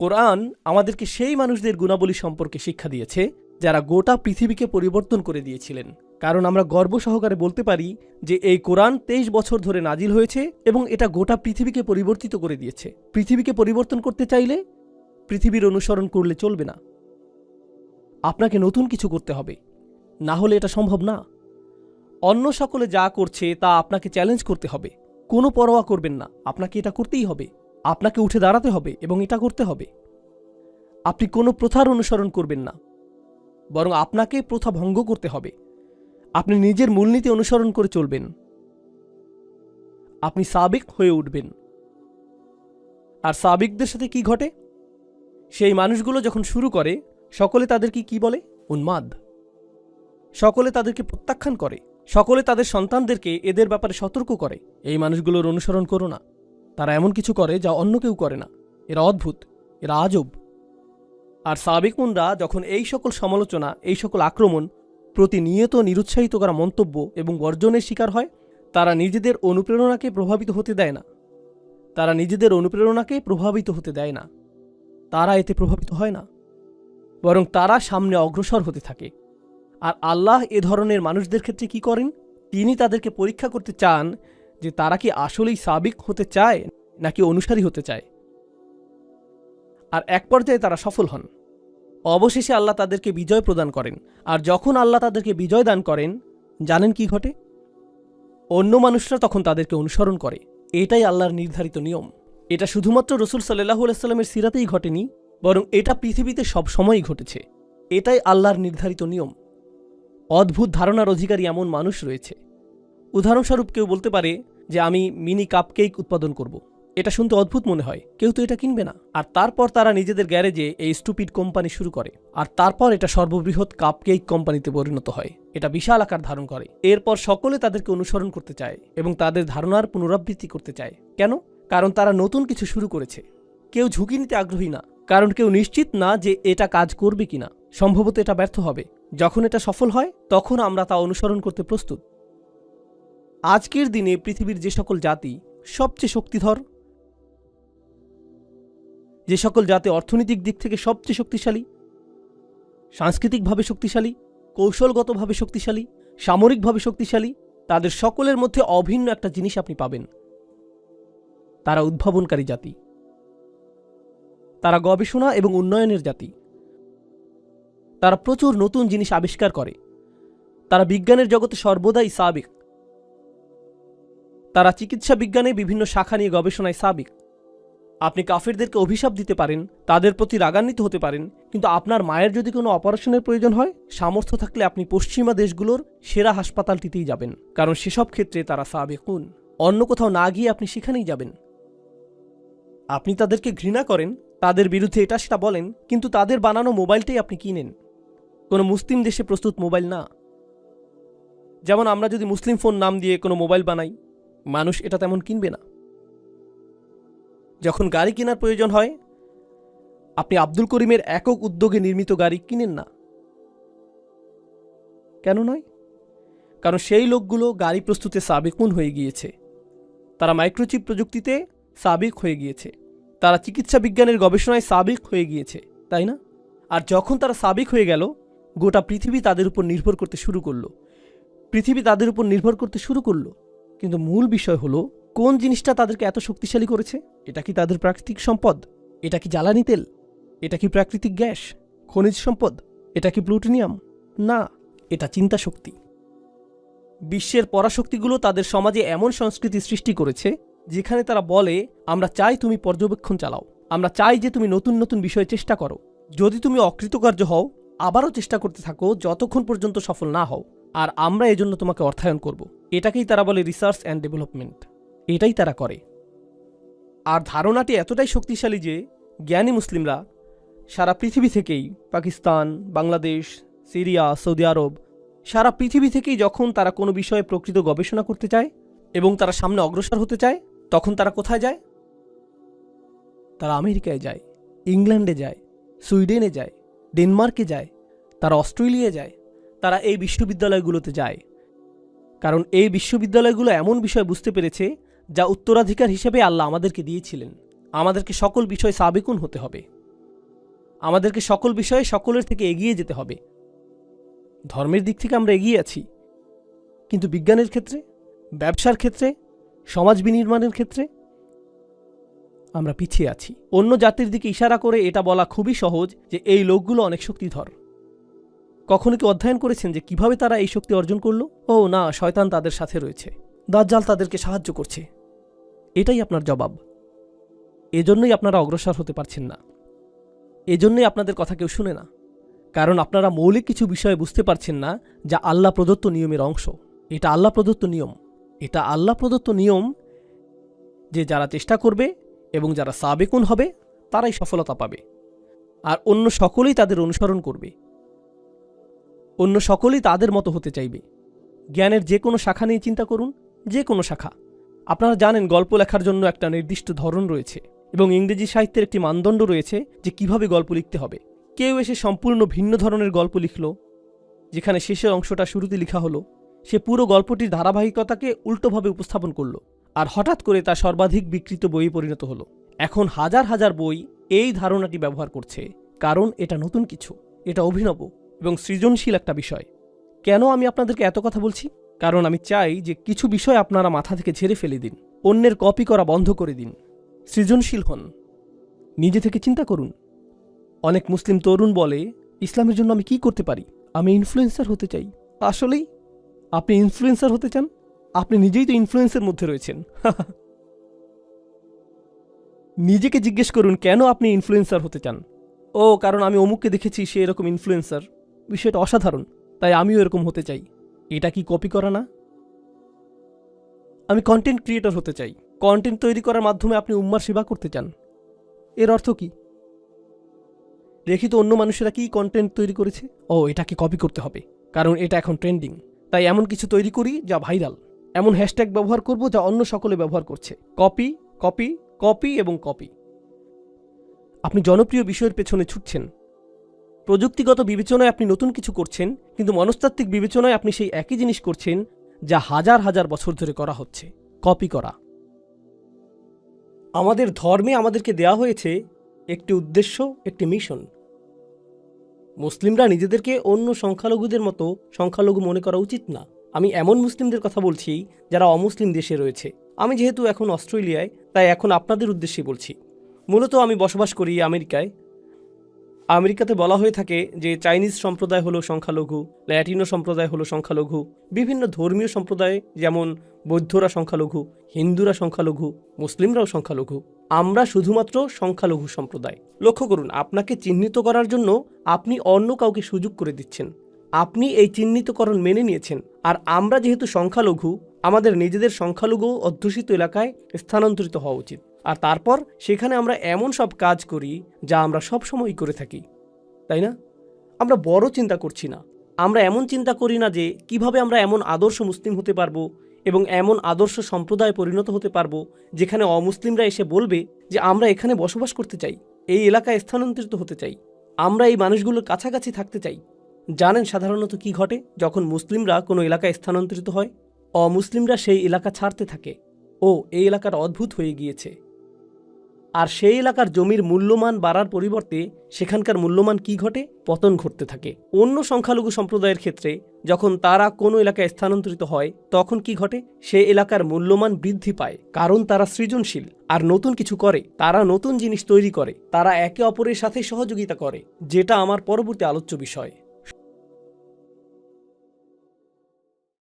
কোরআন আমাদেরকে সেই মানুষদের গুণাবলী সম্পর্কে শিক্ষা দিয়েছে, যারা গোটা পৃথিবীকে পরিবর্তন করে দিয়েছিলেন। কারণ আমরা গর্ব সহকারে বলতে পারি যে এই কোরআন তেইশ বছর ধরে নাজিল হয়েছে এবং এটা গোটা পৃথিবীকে পরিবর্তিত করে দিয়েছে। পৃথিবীকে পরিবর্তন করতে চাইলে পৃথিবীর অনুসরণ করলে চলবে না। আপনাকে নতুন কিছু করতে হবে। না হলে এটা সম্ভব না। অন্য সকলে যা করছে তা আপনাকে চ্যালেঞ্জ করতে হবে। কোনো পরোয়া করবেন না। আপনাকে এটা করতেই হবে। আপনাকে উঠে দাঁড়াতে হবে এবং এটা করতে হবে। আপনি কোনো প্রথার অনুসরণ করবেন না। বরং আপনাকে প্রথা ভঙ্গ করতে হবে। আপনি নিজের মূলনীতি অনুসরণ করে চলবেন। আপনি সাবেক হয়ে উঠবেন। আর সাবেকদের সাথে কি ঘটে? সেই মানুষগুলো যখন শুরু করে, সকলে তাদেরকে কি বলে? উন্মাদ। সকলে তাদেরকে প্রত্যাখ্যান করে। সকলে তাদের সন্তানদেরকে এদের ব্যাপারে সতর্ক করে। এই মানুষগুলোর অনুসরণ করো না। তারা এমন কিছু করে যা অন্য কেউ করে না। এরা অদ্ভুত, এরা আজব। আর সাবেকুনরা যখন এই সকল সমালোচনা, এই সকল আক্রমণ, প্রতিনিয়ত নিরুৎসাহিত করা মন্তব্য এবং বর্জনের শিকার হয়, তারা নিজেদের অনুপ্রেরণাকে প্রভাবিত হতে দেয় না। তারা নিজেদের অনুপ্রেরণাকে প্রভাবিত হতে দেয় না। তারা এতে প্রভাবিত হয় না। বরং তারা সামনে অগ্রসর হতে থাকে। আর আল্লাহ এ ধরনের মানুষদের ক্ষেত্রে কি করেন? তিনি তাদেরকে পরীক্ষা করতে চান যে তারা কি আসলেই সাবিক হতে চায় নাকি অনুসারী হতে চায়? আর এক পর্যায়ে তারা সফল হন। অবশেষে আল্লাহ তাদেরকে বিজয় প্রদান করেন। আর যখন আল্লাহ তাদেরকে বিজয় দান করেন, জানেন কি ঘটে? অন্য মানুষরা তখন তাদেরকে অনুসরণ করে। এটাই আল্লাহর নির্ধারিত নিয়ম। এটা শুধুমাত্র রসুল সাল্লাহু আলাইস্লামের সিরাতেই ঘটেনি, বরং এটা পৃথিবীতে সব সময়ই ঘটেছে। এটাই আল্লাহর নির্ধারিত নিয়ম। অদ্ভুত ধারণার অধিকারী এমন মানুষ রয়েছে। উদাহরণস্বরূপ কেউ বলতে পারে যে আমি মিনি কাপকেক উৎপাদন করব। এটা শুনতে অদ্ভুত মনে হয়। কেউ তো এটা কিনবে না। আর তারপর তারা নিজেদের গ্যারেজে এই স্টুপিড কোম্পানি শুরু করে। আর তারপর এটা সর্ববৃহৎ কাপকেক কোম্পানিতে পরিণত হয়। এটা বিশাল আকার ধারণ করে। এরপর সকলে তাদেরকে অনুসরণ করতে চায় এবং তাদের ধারণার পুনরাবৃত্তি করতে চায়। কেন? কারণ তারা নতুন কিছু শুরু করেছে। কেউ ঝুঁকি নিতে আগ্রহী না। কারণ কেউ নিশ্চিত না যে এটা কাজ করবে কিনা। সম্ভবত এটা ব্যর্থ হবে। যখন এটা সফল হয়, তখন আমরা তা অনুসরণ করতে প্রস্তুত। আজকের দিনে পৃথিবীর যে সকল জাতি সবচেয়ে শক্তিধর, যে সকল জাতি অর্থনৈতিক দিক থেকে সবচেয়ে শক্তিশালী, সাংস্কৃতিকভাবে শক্তিশালী, কৌশলগতভাবে শক্তিশালী, সামরিকভাবে শক্তিশালী, তাদের সকলের মধ্যে অভিন্ন একটা জিনিস আপনি পাবেন। তারা উদ্ভাবনকারী জাতি। তারা গবেষণা এবং উন্নয়নের জাতি। তারা প্রচুর নতুন জিনিস আবিষ্কার করে। তারা বিজ্ঞানের জগতে সর্বদাই সাবিক। তারা চিকিৎসা বিজ্ঞানে বিভিন্ন শাখা নিয়ে গবেষণায় সাবিক। আপনি কাফিরদেরকে অভিশাপ দিতে পারেন, তাদের প্রতি রাগান্বিত হতে পারেন, কিন্তু আপনার মায়ের যদি কোনো অপারেশনের প্রয়োজন হয়, সামর্থ্য থাকলে আপনি পশ্চিমা দেশগুলোর সেরা হাসপাতালটিতেই যাবেন, কারণ সেসব ক্ষেত্রে তারা সাবেকুন। অন্য কোথাও না গিয়ে আপনি সেখানেই যাবেন। আপনি তাদেরকে ঘৃণা করেন, তাদের বিরুদ্ধে এটা সেটা বলেন, কিন্তু তাদের বানানো মোবাইলটাই আপনি কিনেন। কোনো মুসলিম দেশে প্রস্তুত মোবাইল না। যেমন আমরা যদি মুসলিম ফোন নাম দিয়ে কোনো মোবাইল বানাই মানুষ এটা তেমন কিনবে না। যখন গাড়ি কেনার প্রয়োজন হয়, আপনি আব্দুল করিমের একক উদ্যোগে নির্মিত গাড়ি কিনেন না। কেন নয়? কারণ সেই লোকগুলো গাড়ি প্রস্তুতে সাবেকুন হয়ে গিয়েছে। তারা মাইক্রোচিপ প্রযুক্তিতে সাবেক হয়ে গিয়েছে। তারা চিকিৎসা বিজ্ঞানের গবেষণায় সাবেক হয়ে গিয়েছে, তাই না? আর যখন তারা সাবেক হয়ে গেল, গোটা পৃথিবী তাদের উপর নির্ভর করতে শুরু করল। পৃথিবী তাদের উপর নির্ভর করতে শুরু করল। কিন্তু মূল বিষয় হলো, কোন জিনিসটা তাদেরকে এত শক্তিশালী করেছে? এটা কি তাদের প্রাকৃতিক সম্পদ? এটা কি জ্বালানি তেল? এটা কি প্রাকৃতিক গ্যাস? খনিজ সম্পদ? এটা কি প্লুটোনিয়াম? না, এটা চিন্তা শক্তি। বিশ্বের পরাশক্তিগুলো তাদের সমাজে এমন সংস্কৃতি সৃষ্টি করেছে, যেখানে তারা বলে, আমরা চাই তুমি পর্যবেক্ষণ চালাও। আমরা চাই যে তুমি নতুন নতুন বিষয়ে চেষ্টা করো। যদি তুমি অকৃতকার্য হও, আবারও চেষ্টা করতে থাকো যতক্ষণ পর্যন্ত সফল না হও। আর আমরা এজন্য তোমাকে অর্থায়ন করব। এটাকেই তারা বলে রিসার্চ অ্যান্ড ডেভেলপমেন্ট এটাই তারা করে। আর ধারণাটি এতটাই শক্তিশালী যে, জ্ঞানী মুসলিমরা সারা পৃথিবী থেকেই Pakistan, Bangladesh, Syria, Saudi Arabia, সারা পৃথিবী থেকেই যখন তারা কোনো বিষয়ে প্রকৃত গবেষণা করতে চায় এবং তারা সামনে অগ্রসর হতে চায়, তখন তারা কোথায় যায়? তারা আমেরিকায় যায়, ইংল্যান্ডে যায়, সুইডেনে যায়, ডেনমার্কে যায়, তারা অস্ট্রেলিয়ায় যায় তারা এই বিশ্ববিদ্যালয়গুলোতে যায়। কারণ এই বিশ্ববিদ্যালয়গুলো এমন বিষয় বুঝতে পেরেছে যা উত্তরাধিকার হিসেবে আল্লাহ আমাদেরকে দিয়েছিলেন। আমাদেরকে সকল বিষয় সাবেকুন হতে হবে। আমাদেরকে সকল বিষয়ে সকলের থেকে এগিয়ে যেতে হবে। ধর্মের দিক থেকে আমরা এগিয়ে আছি। কিন্তু বিজ্ঞানের ক্ষেত্রে, ব্যবসার ক্ষেত্রে, সমাজ বিনির্মাণের ক্ষেত্রে আমরা পিছিয়ে আছি। অন্য জাতির দিকে ইশারা করে এটা বলা খুবই সহজ যে এই লোকগুলো অনেক শক্তিধর। কখনো কি অধ্যয়ন করেছেন যে কীভাবে তারা এই শক্তি অর্জন করল? ও না, শয়তান তাদের সাথে রয়েছে। দাজ্জাল তাদেরকে সাহায্য করছে। এটাই আপনার জবাব। এজন্যই আপনারা অগ্রসর হতে পারছেন না। এজন্যই আপনাদের কথা কেউ শুনে না। কারণ আপনারা মৌলিক কিছু বিষয়ে বুঝতে পারছেন না যা আল্লাহ প্রদত্ত নিয়মের অংশ। এটা আল্লাহ প্রদত্ত নিয়ম। এটা আল্লাহ প্রদত্ত নিয়ম যে যারা চেষ্টা করবে এবং যারা সাবেকুন হবে, তারাই সফলতা পাবে। আর অন্য সকলেই তাদের অনুসরণ করবে। অন্য সকলেই তাদের মতো হতে চাইবে। জ্ঞানের যে কোনো শাখা নিয়ে চিন্তা করুন, যে কোনো শাখা। আপনারা জানেন গল্প লেখার জন্য একটা নির্দিষ্ট ধরন রয়েছে এবং ইংরেজি সাহিত্যের একটি মানদণ্ড রয়েছে যে কীভাবে গল্প লিখতে হবে। কেউ এসে সম্পূর্ণ ভিন্ন ধরনের গল্প লিখল, যেখানে শেষের অংশটা শুরুতে লেখা হলো। সে পুরো গল্পটির ধারাবাহিকতাকে উল্টোভাবে উপস্থাপন করল আর হঠাৎ করে তা সর্বাধিক বিকৃত বইয়ে পরিণত হলো। এখন হাজার হাজার বই এই ধারণাটি ব্যবহার করছে, কারণ এটা নতুন কিছু, এটা অভিনব। এবং সৃজনশীল একটা বিষয়। কেন আমি আপনাদেরকে এত কথা বলছি? কারণ আমি চাই যে কিছু বিষয় আপনারা মাথা থেকে ঝেড়ে ফেলে দিন, অন্যের কপি করা বন্ধ করে দিন। সৃজনশীল হন। নিজে থেকে চিন্তা করুন। অনেক মুসলিম তরুণ বলে, ইসলামের জন্য আমি কি করতে পারি? আমি ইনফ্লুয়েন্সার হতে চাই। আসলেই, আপনি ইনফ্লুয়েন্সার হতে চান? আপনি নিজেই তো ইনফ্লুয়েন্সের মধ্যে রয়েছেন। নিজেকে জিজ্ঞেস করুন, কেন আপনি ইনফ্লুয়েন্সার হতে চান? ও, কারণ আমি অমুককে দেখেছি, সে এরকম ইনফ্লুয়েন্সার বিষয়টা অসাধারণ, তাই আমিও এরকম হতে চাই। এটা কি কপি করা না? আমি কন্টেন্ট ক্রিয়েটর হতে চাই। কন্টেন্ট তৈরি করার মাধ্যমে আপনি উম্মার সেবা করতে চান। এর অর্থ কি? দেখি তো অন্য মানুষেরা কি কন্টেন্ট তৈরি করেছে। ও এটাকে কপি করতে হবে? কারণ এটা এখন ট্রেন্ডিং তাই এমন কিছু তৈরি করি যা ভাইরাল এমন হ্যাশট্যাগ ব্যবহার করব যা অন্য সকলে ব্যবহার করছে। কপি কপি কপি এবং কপি আপনি জনপ্রিয় বিষয়ের পেছনে ছুটছেন। প্রযুক্তিগত বিবেচনায় আপনি নতুন কিছু করছেন, কিন্তু মনস্তাত্ত্বিক বিবেচনায় আপনি সেই একই জিনিস করছেন যা হাজার হাজার বছর ধরে করা হচ্ছে। কপি করা। আমাদের ধর্মে আমাদেরকে দেয়া হয়েছে একটি উদ্দেশ্য, একটি মিশন। মুসলিমরা নিজেদেরকে অন্য সংখ্যালঘুদের মতো সংখ্যালঘু মনে করা উচিত না। আমি এমন মুসলিমদের কথা বলছি যারা অমুসলিম দেশে রয়েছে। আমি যেহেতু এখন অস্ট্রেলিয়ায়, তাই এখন আপনাদের উদ্দেশ্যে বলছি। মূলত আমি বসবাস করি আমেরিকায়। আমেরিকাতে বলা হয়ে থাকে যে চাইনিজ সম্প্রদায় হলো সংখ্যালঘু, ল্যাটিনো সম্প্রদায় হলো সংখ্যালঘু, বিভিন্ন ধর্মীয় সম্প্রদায় যেমন বৌদ্ধরা সংখ্যালঘু, হিন্দুরা সংখ্যালঘু, মুসলিমরাও সংখ্যালঘু। আমরা শুধুমাত্র সংখ্যালঘু সম্প্রদায়। লক্ষ্য করুন, আপনাকে চিহ্নিত করার জন্য আপনি অন্য কাউকে সুযোগ করে দিচ্ছেন। আপনি এই চিহ্নিতকরণ মেনে নিয়েছেন। আর আমরা যেহেতু সংখ্যালঘু, আমাদের নিজেদের সংখ্যালঘু অধ্যুষিত এলাকায় স্থানান্তরিত হওয়া উচিত। আর তারপর সেখানে আমরা এমন সব কাজ করি যা আমরা সব সময়ই করে থাকি, তাই না? আমরা বড় চিন্তা করছি না। আমরা এমন চিন্তা করি না যে কীভাবে আমরা এমন আদর্শ মুসলিম হতে পারব এবং এমন আদর্শ সম্প্রদায় পরিণত হতে পারব যেখানে অমুসলিমরা এসে বলবে যে আমরা এখানে বসবাস করতে চাই, এই এলাকায় স্থানান্তরিত হতে চাই, আমরা এই মানুষগুলোর কাছাকাছি থাকতে চাই। জানেন সাধারণত কি ঘটে যখন মুসলিমরা কোনো এলাকায় স্থানান্তরিত হয়? অমুসলিমরা সেই এলাকা ছাড়তে থাকে। ও, এই এলাকার অদ্ভুত হয়ে গিয়েছে। আর সেই এলাকার জমির মূল্যমান বাড়ার পরিবর্তে সেখানকার মূল্যমান কি ঘটে? পতন ঘটতে থাকে। অন্য সংখ্যালঘু সম্প্রদায়ের ক্ষেত্রে যখন তারা কোনো এলাকায় স্থানান্তরিত হয়, তখন কি ঘটে? সে এলাকার মূল্যমান বৃদ্ধি পায়, কারণ তারা সৃজনশীল। আর নতুন কিছু করে, তারা নতুন জিনিস তৈরি করে, তারা একে অপরের সাথে সহযোগিতা করে, যেটা আমার পরবর্তী আলোচ্য বিষয়।